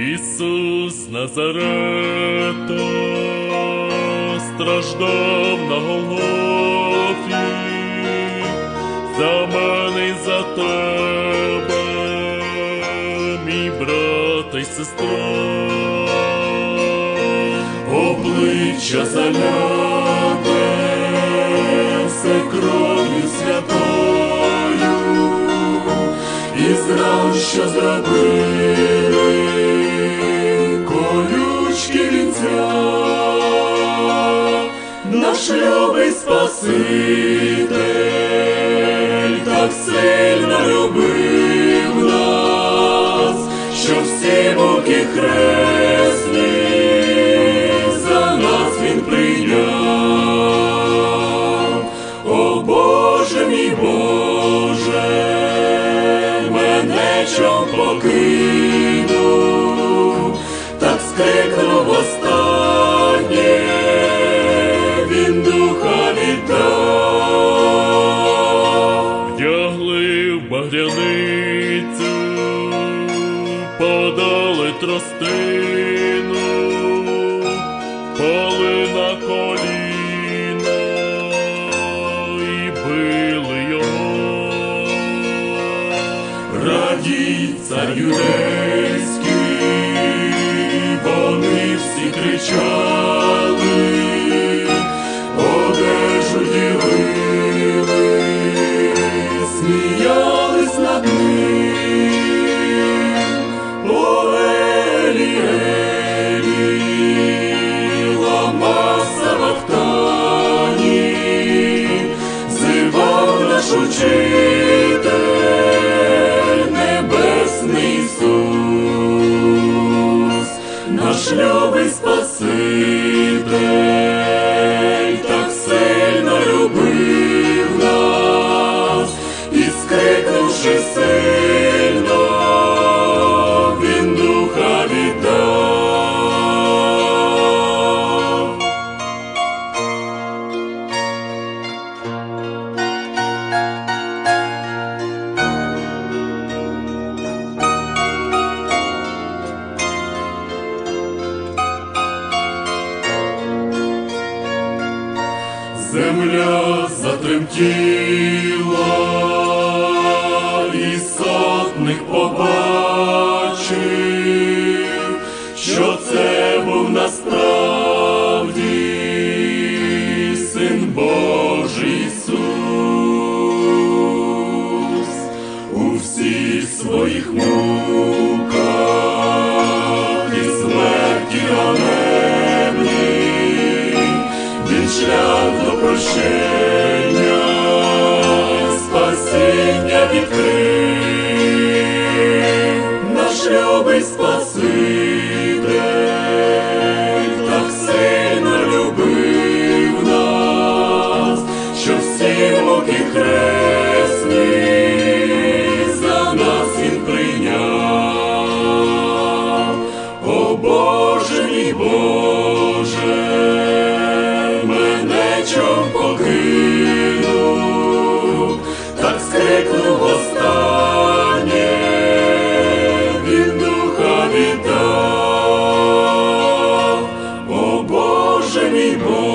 Ісус Назарета страждав на Голгофі за мене й за тебе, мій брате й сестра, обличчя заляте, все кров'ю святою, і зрав, що зробили любий Спаситель так сильно любив нас, що всі муки хресні за нас він прийняв. О Боже мій Боже, мене чом покинув, багряницю, подали тростину, пали на коліна і били його. Радій цар юдейський, вони всі кричали, наш учитель, небесний Ісус, наш любий Спаситель, Земля затремтіла, і сотник побачив, що це був насправді син Божий Ісус. У всіх своїх муках прощення, спасіння відкрив, наш любий Спаситель так сильно любив нас, що всі муки хресні за нас він прийняв, О Боже мій Боже. Able.